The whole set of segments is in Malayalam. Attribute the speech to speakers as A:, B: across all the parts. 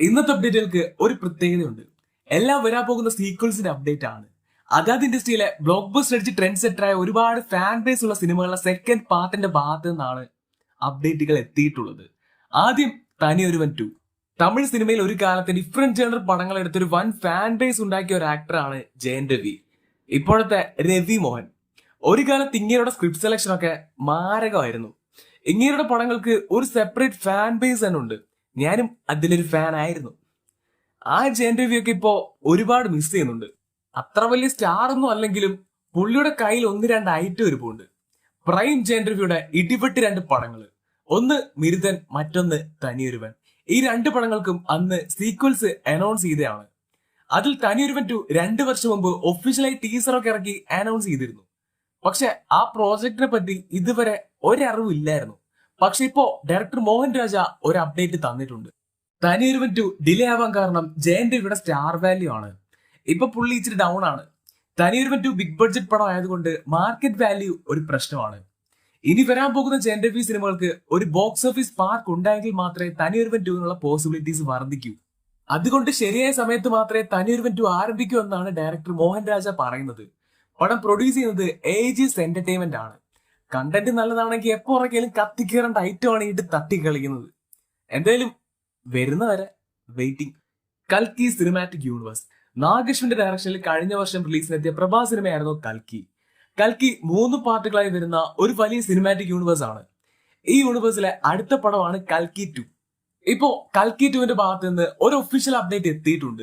A: ഇന്നത്തെ അപ്ഡേറ്റുകൾക്ക് ഒരു പ്രത്യേകതയുണ്ട്. എല്ലാം വരാൻ പോകുന്ന സീക്വൽസിന്റെ അപ്ഡേറ്റ് ആണ്. അതാത് ഇൻഡസ്ട്രിയിലെ ബ്ലോക്ക് ബസ് അടിച്ച് ട്രെൻഡ് സെറ്ററായ ഒരുപാട് ഫാൻ ബേസ് ഉള്ള സിനിമകളുടെ സെക്കൻഡ് പാർട്ടിന്റെ ഭാഗത്ത് നിന്നാണ് അപ്ഡേറ്റുകൾ എത്തിയിട്ടുള്ളത്. ആദ്യം തനി ഒരുവൻ ടു തമിഴ് സിനിമയിൽ ഒരു കാലത്ത് ഡിഫറെന്റ് ജേണർ പടങ്ങൾ എടുത്തൊരു വൻ ഫാൻ ബേസ് ഉണ്ടാക്കിയ ഒരു ആക്ടറാണ് ജയൻ രവി. ഇപ്പോഴത്തെ രവി മോഹൻ. ഒരു കാലത്ത് ഇങ്ങനെയുടെ സ്ക്രിപ്റ്റ് സെലക്ഷൻ ഒക്കെ മാരകമായിരുന്നു. ഇങ്ങനെയുടെ പടങ്ങൾക്ക് ഒരു സെപ്പറേറ്റ് ഫാൻ ബേസ് തന്നെ ഉണ്ട്. ഞാനും അതിലൊരു ഫാൻ ആയിരുന്നു. ആ ജയൻ ഒക്കെ ഇപ്പോ ഒരുപാട് മിസ് ചെയ്യുന്നുണ്ട്. അത്ര വലിയ സ്റ്റാർ ഒന്നും അല്ലെങ്കിലും പുള്ളിയുടെ കയ്യിൽ ഒന്ന് രണ്ട് ഐറ്റം ഒരു പോണ്ട് പ്രൈം ജയൻ രവിയുടെ ഇടിപെട്ട് രണ്ട് പടങ്ങൾ ഒന്ന് മിരുതൻ മറ്റൊന്ന് തനിയൊരുവൻ. ഈ രണ്ട് പടങ്ങൾക്കും അന്ന് സീക്വൽസ് അനൗൺസ് ചെയ്തതാണ് അതിൽ തനിയൊരുവൻ ടു രണ്ട് വർഷം മുമ്പ് ഒഫീഷ്യലായി ടീസറൊക്കെ ഇറക്കി അനൗൺസ് ചെയ്തിരുന്നു. പക്ഷെ ആ പ്രോജക്റ്റിനെ പറ്റി ഇതുവരെ ഒരറിവും ഇല്ലായിരുന്നു. പക്ഷെ ഇപ്പോ ഡയറക്ടർ മോഹൻ രാജ ഒരു അപ്ഡേറ്റ് തന്നിട്ടുണ്ട്. തനിയൊരുവൻ ടു ഡിലേ ആവാൻ കാരണം ജയന്റെ ഇവിടെ സ്റ്റാർ വാല്യൂ ആണ്. ഇപ്പൊ പുള്ളി ഇച്ചിരി ഡൗൺ ആണ്. തനിയൊരുവൻ ടു ബിഗ് ബഡ്ജറ്റ് പടം ആയതുകൊണ്ട് മാർക്കറ്റ് വാല്യൂ ഒരു പ്രശ്നമാണ്. ഇനി വരാൻ പോകുന്ന ജയൻ രവി സിനിമകൾക്ക് ഒരു ബോക്സ് ഓഫീസ് പാർക്ക് ഉണ്ടായെങ്കിൽ മാത്രമേ തനിയൊരുവൻ എന്നുള്ള പോസിബിലിറ്റീസ് വർദ്ധിക്കൂ. അതുകൊണ്ട് ശരിയായ സമയത്ത് മാത്രമേ തനിയൊരുവൻ ടു ആരംഭിക്കൂ എന്നാണ് ഡയറക്ടർ മോഹൻ രാജ പറയുന്നത്. പടം പ്രൊഡ്യൂസ് ചെയ്യുന്നത് എ ജിസ് എന്റർടൈൻമെന്റ് ആണ്. കണ്ടന്റ് നല്ലതാണെങ്കിൽ എപ്പോ ഉറക്കിയാലും കത്തിക്കേറേണ്ട ഐറ്റമാണ് ഇട്ട് തട്ടി കളിക്കുന്നത്. എന്തായാലും വരുന്നവരെ വെയിറ്റിംഗ് കൽക്കി സിനിമാറ്റിക് യൂണിവേഴ്സ് നാഗേഷിന്റെ ഡയറക്ഷനിൽ കഴിഞ്ഞ വർഷം റിലീസിനെത്തിയ പ്രഭാ സിനിമയായിരുന്നു കൽക്കി. കൽക്കി മൂന്ന് പാർട്ടുകളായി വരുന്ന ഒരു വലിയ സിനിമാറ്റിക് യൂണിവേഴ്സ് ആണ്. ഈ യൂണിവേഴ്സിലെ അടുത്ത പടമാണ് കൽക്കി ടു ഇപ്പോ കൽക്കി ടുവിന്റെ ഭാഗത്ത് നിന്ന് ഒരു ഒഫീഷ്യൽ അപ്ഡേറ്റ് എത്തിയിട്ടുണ്ട്.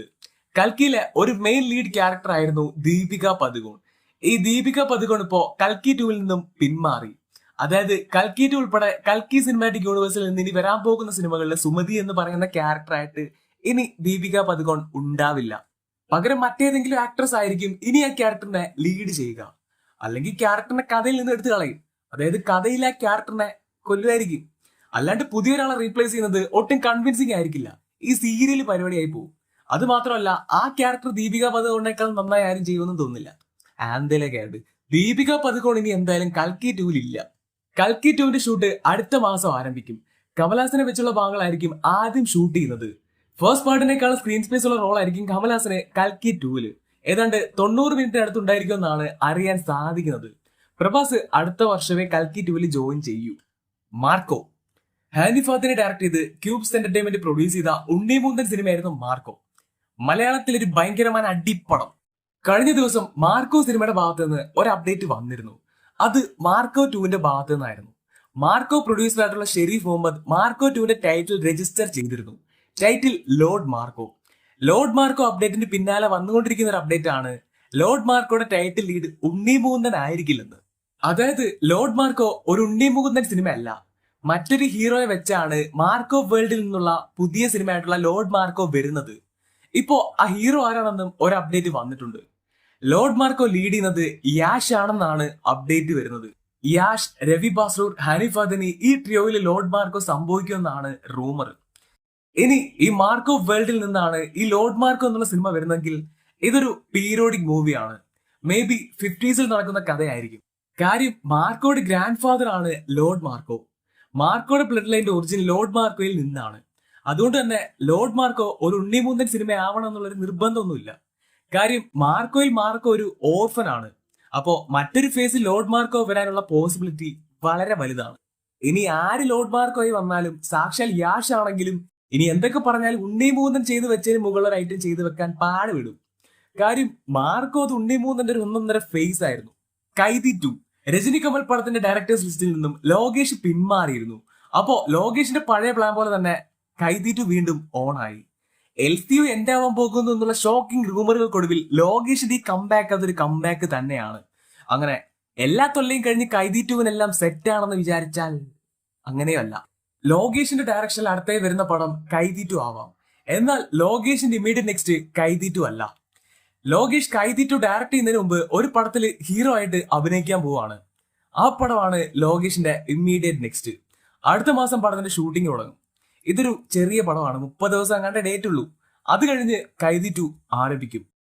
A: കൽക്കിയിലെ ഒരു മെയിൻ ലീഡ് ക്യാരക്ടർ ആയിരുന്നു ദീപിക പതുകോൺ ഈ ദീപിക പതുകോൺ ഇപ്പോ കൽക്കി ടൂവിൽ നിന്നും പിന്മാറി. അതായത് കൽക്കി ടു ഉൾപ്പെടെ കൽക്കി സിനിമാറ്റിക് യൂണിവേഴ്സിൽ നിന്ന് ഇനി വരാൻ പോകുന്ന സിനിമകളിലെ സുമതി എന്ന് പറയുന്ന ക്യാരക്ടറായിട്ട് ഇനി ദീപിക പതുകോൺ ഉണ്ടാവില്ല. പകരം മറ്റേതെങ്കിലും ആക്ട്രസ് ആയിരിക്കും ഇനി ആ ക്യാരക്ടറിനെ ലീഡ് ചെയ്യുക. അല്ലെങ്കിൽ ക്യാരക്ടറിനെ കഥയിൽ നിന്ന് എടുത്തു കളയും. അതായത് കഥയിലെ ക്യാരക്ടറിനെ കൊല്ലുമായിരിക്കും. അല്ലാണ്ട് പുതിയൊരാളെ റീപ്ലേസ് ചെയ്യുന്നത് ഒട്ടും കൺവിൻസിങ് ആയിരിക്കില്ല. ഈ സീരിയൽ പരിപാടിയായി പോകും. അത് മാത്രമല്ല ആ ക്യാരക്ടർ ദീപിക പതുകോണിനേക്കാൾ നന്നായി ആരും ചെയ്യുമെന്ന് തോന്നുന്നില്ല. ആന്തയിലൊക്കെ ആയിട്ട് ദീപിക പതുകോൺ ഇനി എന്തായാലും കൽക്കി ടൂവിൽ ഇല്ല കൽക്കി ടൂവിന്റെ ഷൂട്ട് അടുത്ത മാസം ആരംഭിക്കും. കമലഹാസനെ വെച്ചുള്ള ഭാഗങ്ങളായിരിക്കും ആദ്യം ഷൂട്ട് ചെയ്യുന്നത്. ഫസ്റ്റ് പാർട്ടിനേക്കാൾ സ്ക്രീൻ സ്പേസ് ഉള്ള റോൾ ആയിരിക്കും കമലഹാസന് കൽക്കി ടൂവിൽ ഏതാണ്ട് തൊണ്ണൂറ് മിനിറ്റ് അടുത്ത് ഉണ്ടായിരിക്കുമെന്നാണ് അറിയാൻ സാധിക്കുന്നത്. പ്രഭാസ് അടുത്ത വർഷമേ കൽക്കി ടൂവിൽ ജോയിൻ ചെയ്യൂ. മാർക്കോ. ഹാനി ഫാത്തിനെ ഡയറക്ട് ചെയ്ത് ക്യൂബ്സ് എന്റർടൈൻമെന്റ് പ്രൊഡ്യൂസ് ചെയ്ത ഉണ്ണിമൂന്തൻ സിനിമയായിരുന്നു മാർക്കോ. മലയാളത്തിൽ ഒരു ഭയങ്കരമായ അടിപ്പടം. കഴിഞ്ഞ ദിവസം മാർക്കോ സിനിമയുടെ ഭാഗത്ത് നിന്ന് ഒരു അപ്ഡേറ്റ് വന്നിരുന്നു. അത് മാർക്കോ ടുവിന്റെ ഭാഗത്ത് നിന്നായിരുന്നു മാർക്കോ പ്രൊഡ്യൂസർ ആയിട്ടുള്ള ഷെരീഫ് മുഹമ്മദ് മാർക്കോ ടുവിന്റെ ടൈറ്റിൽ രജിസ്റ്റർ ചെയ്തിരുന്നു. Title Lord Marco. Lord Marco അപ്ഡേറ്റിന് പിന്നാലെ വന്നുകൊണ്ടിരിക്കുന്ന ഒരു അപ്ഡേറ്റ് ആണ്. ലോർഡ് മാർക്കോയുടെ ടൈറ്റിൽ ലീഡ് ഉണ്ണി മുകുന്ദൻ ആയിരിക്കില്ലെന്ന്. അതായത് ലോർഡ് മാർക്കോ ഒരു ഉണ്ണി ഉണ്ണിമുകുന്ദൻ സിനിമയല്ല. മറ്റൊരു ഹീറോയെ വെച്ചാണ് മാർക്കോ വേൾഡിൽ നിന്നുള്ള പുതിയ സിനിമയായിട്ടുള്ള ലോർഡ് മാർക്കോ വരുന്നത്. ഇപ്പോ ആ ഹീറോ ആരാണെന്നും ഒരു അപ്ഡേറ്റ് വന്നിട്ടുണ്ട്. ലോർഡ് മാർക്കോ ലീഡ് ചെയ്യുന്നത് യാഷ് ആണെന്നാണ് അപ്ഡേറ്റ് വരുന്നത്. യാഷ് രവി ബാസ്റൂർ ഹനീഫ് അദനി ഈ ട്രിയോയിൽ ലോർഡ് മാർക്കോ സംഭവിക്കുമെന്നാണ് റൂമർ ഇനി ഈ മാർക്കോ വേൾഡിൽ നിന്നാണ് ഈ ലോർഡ് മാർക്കോ എന്നുള്ള സിനിമ വരുന്നെങ്കിൽ ഇതൊരു പീരിയോഡിക് മൂവിയാണ് മേ ബി ഫിഫ്റ്റീസിൽ നടക്കുന്ന കഥയായിരിക്കും. കാര്യം മാർക്കോയുടെ ഗ്രാൻഡ് ഫാദർ ആണ് ലോർഡ് മാർക്കോ മാർക്കോയുടെ ബ്ലഡ് ലൈന്റെ ഒറിജിൻ ലോർഡ് മാർക്കോയിൽ നിന്നാണ്. അതുകൊണ്ട് തന്നെ ലോർഡ് മാർക്കോ ഒരു ഉണ്ണിമൂന്തൻ സിനിമ ആവണം എന്നുള്ളൊരു നിർബന്ധമൊന്നുമില്ല. കാര്യം മാർക്കോയിൽ മാർക്കോ ഒരു ഓർഫൻ ആണ് അപ്പോ മറ്റൊരു ഫേസിൽ ലോർഡ് മാർക്കോ വരാനുള്ള പോസിബിലിറ്റി വളരെ വലുതാണ്. ഇനി ആര് ലോർഡ് മാർക്കോയി വന്നാലും സാക്ഷാൽ യാഷ് ആണെങ്കിലും ഇനി എന്തൊക്കെ പറഞ്ഞാലും ഉണ്ണിമൂന്തൻ ചെയ്തു വെച്ചതിന് മുകളിൽ ഐറ്റം ചെയ്തു വെക്കാൻ പാട് വിടും കാര്യം മാർക്കോ അത് ഉണ്ണിമൂന്നന്റെ ഒരു ഒന്നൊന്നര ഫേസ് ആയിരുന്നു. കൈതി ടു. രജനി കമൽ പടത്തിന്റെ ഡയറക്ടേഴ്സ് ലിസ്റ്റിൽ നിന്നും ലോകേഷ് പിന്മാറിയിരുന്നു. അപ്പോ ലോകേഷിന്റെ പഴയ പ്ലാൻ പോലെ തന്നെ കൈതി ടു വീണ്ടും ഓണായി. എൽ സി യു എന്താവാൻ പോകുന്നു എന്നുള്ള ഷോക്കിംഗ് റൂമറുകൾക്കൊടുവിൽ ലോകേഷിന്റെ ഈ കംബാക്ക് അതൊരു കംബാക്ക് തന്നെയാണ്. അങ്ങനെ എല്ലാ തൊല്ലയും കഴിഞ്ഞ് കൈതീറ്റുവിനെല്ലാം സെറ്റാണെന്ന് വിചാരിച്ചാൽ അങ്ങനെയല്ല. ലോകേഷിന്റെ ഡയറക്ഷനിൽ അടുത്തായി വരുന്ന പടം കൈതീറ്റു ആവാം. എന്നാൽ ലോകേഷിന്റെ ഇമ്മീഡിയറ്റ് നെക്സ്റ്റ് കൈതീറ്റു അല്ല. ലോകേഷ് കൈതീറ്റു ഡയറക്ട് ചെയ്യുന്നതിന് മുമ്പ് ഒരു പടത്തിൽ ഹീറോ ആയിട്ട് അഭിനയിക്കാൻ പോവാണ്. ആ പടമാണ് ലോകേഷിന്റെ ഇമ്മീഡിയറ്റ് നെക്സ്റ്റ് അടുത്ത മാസം പടത്തിന്റെ ഷൂട്ടിംഗ് തുടങ്ങും. ഇതൊരു ചെറിയ പടമാണ്. മുപ്പത് ദിവസം അങ്ങാണ്ട് ഡേറ്റ് ഉള്ളൂ അത് കഴിഞ്ഞ് കൈതി ടു ആരംഭിക്കും.